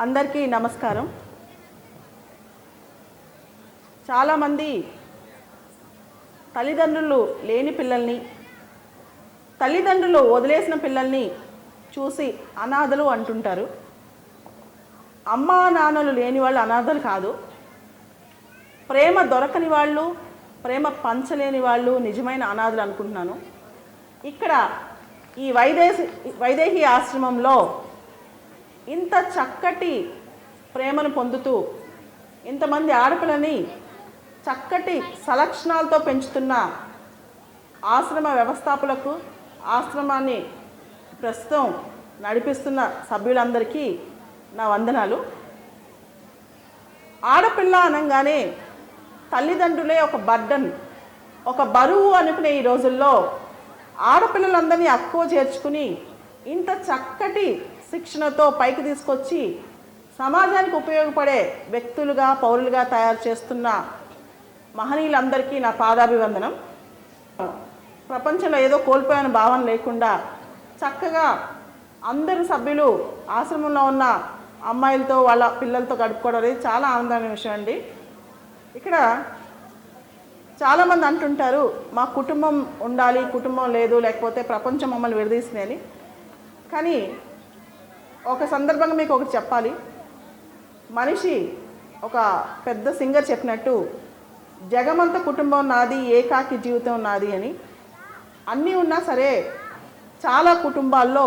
అందరికీ నమస్కారం. చాలామంది తల్లిదండ్రులు లేని పిల్లల్ని తల్లిదండ్రులు వదిలేసిన పిల్లల్ని చూసి అనాథలు అంటుంటారు. అమ్మా నాన్నలు లేని వాళ్ళు అనాథలు కాదు. ప్రేమ దొరకని వాళ్ళు ప్రేమ పంచలేని వాళ్ళు నిజమైన అనాథలు అనుకుంటున్నాను. ఇక్కడ ఈ వైదేశి వైదేహి ఆశ్రమంలో ఇంత చక్కటి ప్రేమను పొందుతూ ఇంతమంది ఆడపిల్లని చక్కటి సలక్షణాలతో పెంచుతున్న ఆశ్రమ వ్యవస్థాపకులకు ఆశ్రమాన్ని ప్రస్తుతం నడిపిస్తున్న సభ్యులందరికీ నా వందనాలు. ఆడపిల్ల అనగానే తల్లిదండ్రులే ఒక బర్డన్ ఒక బరువు అనుకునే ఈ రోజుల్లో ఆడపిల్లలందరినీ అక్కువ చేర్చుకుని ఇంత చక్కటి శిక్షణతో పైకి తీసుకొచ్చి సమాజానికి ఉపయోగపడే వ్యక్తులుగా పౌరులుగా తయారు చేస్తున్న మహనీయులందరికీ నా పాదాభివందనం. ప్రపంచంలో ఏదో కోల్పోయిన భావన లేకుండా చక్కగా అందరు సభ్యులు ఆశ్రమంలో ఉన్న అమ్మాయిలతో వాళ్ళ పిల్లలతో గడుపుకోవడం అనేది చాలా ఆనందమైన విషయం అండి. ఇక్కడ చాలామంది అంటుంటారు మా కుటుంబం ఉండాలి కుటుంబం లేదు లేకపోతే ప్రపంచం మమ్మల్ని విడదీసింది అని. కానీ ఒక సందర్భంగా మీకు ఒకటి చెప్పాలి. మనిషి ఒక పెద్ద సింగర్ చెప్పినట్టు జగమంత కుటుంబం నాది ఏకాకి జీవితం నాది అని అన్నీ ఉన్నా సరే చాలా కుటుంబాల్లో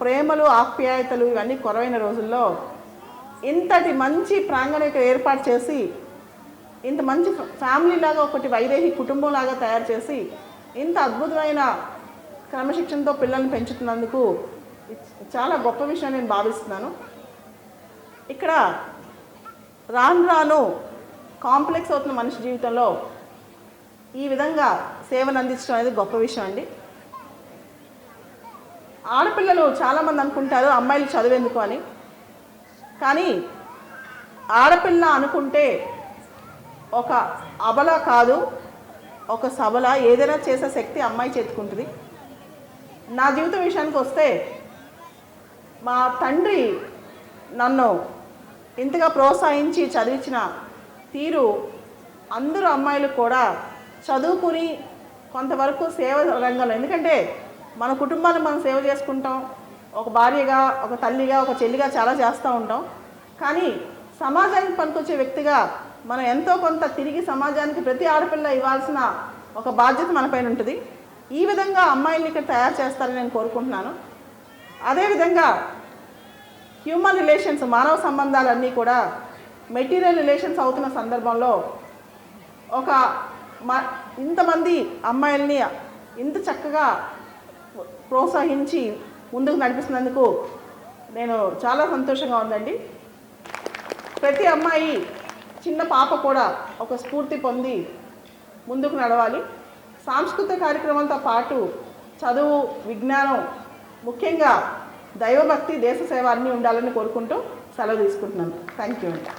ప్రేమలు ఆప్యాయతలు ఇవన్నీ కొరవైన రోజుల్లో ఇంతటి మంచి ప్రాంగణం ఇక్కడ ఏర్పాటు చేసి ఇంత మంచి ఫ్యామిలీలాగా ఒకటి వైదేహి కుటుంబం లాగా తయారు చేసి ఇంత అద్భుతమైన క్రమశిక్షణతో పిల్లల్ని పెంచుతున్నందుకు చాలా గొప్ప విషయం నేను భావిస్తున్నాను. ఇక్కడ రాను రాను కాంప్లెక్స్ అవుతున్న మనిషి జీవితంలో ఈ విధంగా సేవను అందించడం అనేది గొప్ప విషయం అండి. ఆడపిల్లలు చాలామంది అనుకుంటారు అమ్మాయిలు చదివేందుకు అని. కానీ ఆడపిల్ల అనుకుంటే ఒక అబల కాదు ఒక సబల ఏదైనా చేసే శక్తి అమ్మాయి చేతుకుంటుంది. నా జీవితం విషయానికి వస్తే మా తండ్రి నన్ను ఇంతగా ప్రోత్సహించి చదివించిన తీరు అందరూ అమ్మాయిలు కూడా చదువుకుని కొంతవరకు సేవ రంగంలో. ఎందుకంటే మన కుటుంబాన్ని మనం సేవ చేసుకుంటాం. ఒక భార్యగా ఒక తల్లిగా ఒక చెల్లిగా చాలా చేస్తూ ఉంటాం. కానీ సమాజానికి పనికొచ్చే వ్యక్తిగా మనం ఎంతో కొంత తిరిగి సమాజానికి ప్రతి ఆడపిల్ల ఇవ్వాల్సిన ఒక బాధ్యత మనపైన ఉంటుంది. ఈ విధంగా అమ్మాయిల్ని ఇక్కడ తయారు చేస్తారని నేను కోరుకుంటున్నాను. అదేవిధంగా హ్యూమన్ రిలేషన్స్ మానవ సంబంధాలన్నీ కూడా మెటీరియల్ రిలేషన్స్ అవుతున్న సందర్భంలో ఒక మా ఇంతమంది అమ్మాయిల్ని ఇంత చక్కగా ప్రోత్సహించి ముందుకు నడిపిస్తున్నందుకు నేను చాలా సంతోషంగా ఉందండి. ప్రతి అమ్మాయి చిన్న పాప కూడా ఒక స్ఫూర్తి పొంది ముందుకు నడవాలి. సాంస్కృతిక కార్యక్రమాలతో పాటు చదువు విజ్ఞానం ముఖ్యంగా దైవభక్తి దేశ సేవ అన్నీ ఉండాలని కోరుకుంటూ సెలవు తీసుకుంటున్నాను. థ్యాంక్ యూ అండి.